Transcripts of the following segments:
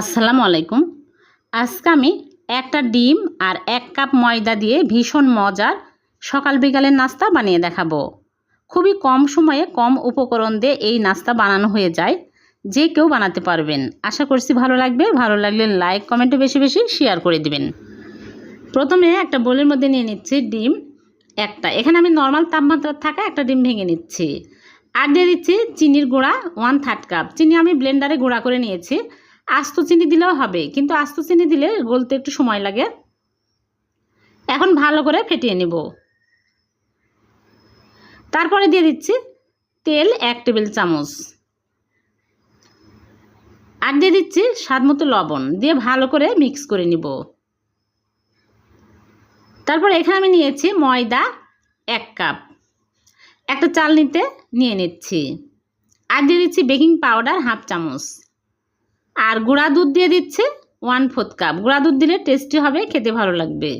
আসসালামু আলাইকুম। আজকে আমি একটা ডিম আর এক কাপ ময়দা দিয়ে ভীষণ মজার সকাল বিকালের নাস্তা বানিয়ে দেখাবো। খুবই কম সময়ে কম উপকরণ দিয়ে এই নাস্তা বানানো হয়ে যায়, যে কেউ বানাতে পারবেন। আশা করছি ভালো লাগবে। ভালো লাগলে লাইক, কমেন্টে বেশি বেশি শেয়ার করে দিবেন। প্রথমে একটা বোলের মধ্যে নিয়ে নিচ্ছি ডিম একটা। এখানে আমি নর্মাল তাপমাত্রা থাকা একটা ডিম ভেঙে নিচ্ছি। আর দিয়ে দিচ্ছি চিনির গুঁড়া ওয়ান থার্ড কাপ। চিনি আমি ব্লেন্ডারে গুঁড়া করে নিয়েছি। আস্ত চিনি দিলেও হবে, কিন্তু আস্ত চিনি দিলে গলতে একটু সময় লাগে। এখন ভালো করে ফেটিয়ে নেব। তারপরে দিয়ে দিচ্ছি তেল এক টেবিল চামচ। আর দিয়ে দিচ্ছি স্বাদ মতো লবণ, দিয়ে ভালো করে মিক্স করে নিব। তারপর এখানে আমি নিয়েছি ময়দা এক কাপ। একটা চাল নিতে নিয়ে নিচ্ছি। আর দিয়ে দিচ্ছি বেকিং পাউডার হাফ চামচ। আর গুঁড়া দুধ দিয়ে দিচ্ছে ওয়ান ফোর্থ কাপ। গুঁড়া দুধ দিলে টেস্টি হবে, খেতে ভালো লাগবে।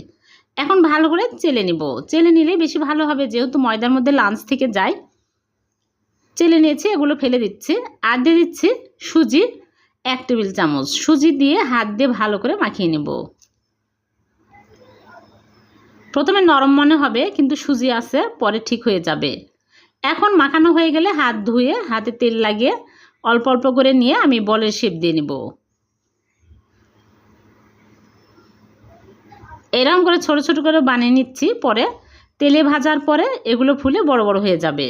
এখন ভালো করে চেলে নিব। চেলে নিলে বেশি ভালো হবে যেহেতু ময়দার মধ্যে লাঞ্চ থেকে যায়। চেলে নিয়েছি, এগুলো ফেলে দিচ্ছি। আর দিয়ে দিচ্ছি সুজি এক টেবিল চামচ। সুজি দিয়ে হাত দিয়ে ভালো করে মাখিয়ে নেব। প্রথমে নরম মনে হবে, কিন্তু সুজি আছে, পরে ঠিক হয়ে যাবে। এখন মাখানো হয়ে গেলে হাত ধুয়ে, হাতে তেল লাগিয়ে অল্প অল্প করে নিয়ে আমি বলের শেপ দিয়ে নেব। এরকম করে ছোট ছোট করে বানিয়ে নিচ্ছি, পরে তেলে ভাজার পরে এগুলো ফুলে বড় বড় হয়ে যাবে।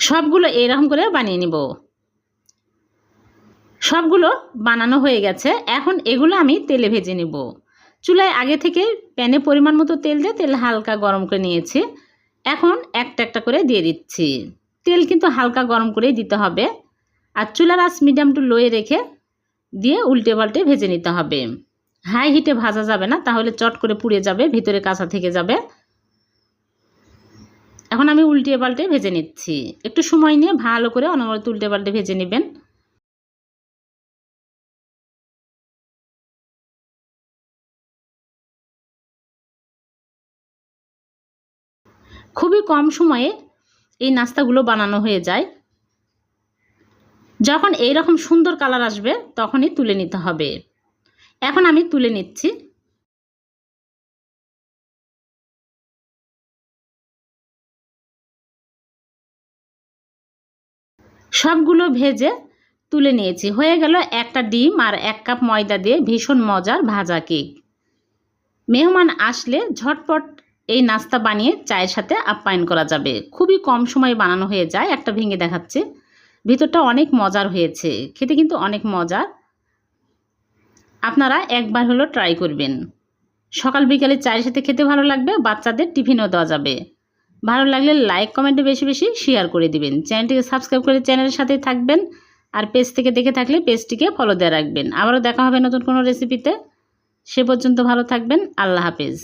সবগুলো এরকম করে বানিয়ে নিব। সবগুলো বানানো হয়ে গেছে, এখন এগুলো আমি তেলে ভেজে নেব। চুলায় আগে থেকে প্যানে পরিমাণ মতো তেল দিয়ে তেল হালকা গরম করে নিয়েছি। এখন একটা একটা করে দিয়ে দিচ্ছি। তেল কিন্তু হালকা গরম করেই দিতে হবে। আর চুলার আঁচ মিডিয়াম টু লোয়ে রেখে দিয়ে উল্টে পাল্টে ভেজে নিতে হবে। হাই হিটে ভাজা যাবে না, তাহলে চট করে পুড়ে যাবে, ভিতরে কাঁচা থেকে যাবে। এখন আমি উল্টে পাল্টে ভেজে নিচ্ছি। একটু সময় নিয়ে ভালো করে অনবরত উল্টে পাল্টে ভেজে নেবেন। খুবই কম সময়ে এই নাস্তাগুলো বানানো হয়ে যায়। যখন এই রকম সুন্দর কালার আসবে, তখনই তুলে নিতে হবে। এখন আমি তুলে নিচ্ছি। সবগুলো ভেজে তুলে নিয়েছি। হয়ে গেল একটা ডিম আর এক কাপ ময়দা দিয়ে ভীষণ মজার ভাজা কেক। মেহমান আসলে ঝটপট এই নাস্তা বানিয়ে চায়ের সাথে আপ্যায়ন করা যাবে। খুবই কম সময়ে বানানো হয়ে যায়, একটা ভেঙে দেখাচ্ছে। ভিতরটা অনেক মজার হয়েছে, খেতে কিন্তু অনেক মজার। আপনারা একবার হলো ট্রাই করবেন। সকাল বিকালে চায়ের সাথে খেতে ভালো লাগবে, বাচ্চাদের টিফিনও দেওয়া যাবে। ভালো লাগলে লাইক কমেন্টে বেশি বেশি শেয়ার করে দিবেন। চ্যানেলটিকে সাবস্ক্রাইব করে চ্যানেলের সাথেই থাকবেন আর পেজ থেকে দেখে থাকলে পেজটিকে ফলো দিয়ে রাখবেন। আবারও দেখা হবে নতুন কোনো রেসিপিতে সে পর্যন্ত ভালো থাকবেন, আল্লাহ হাফেজ।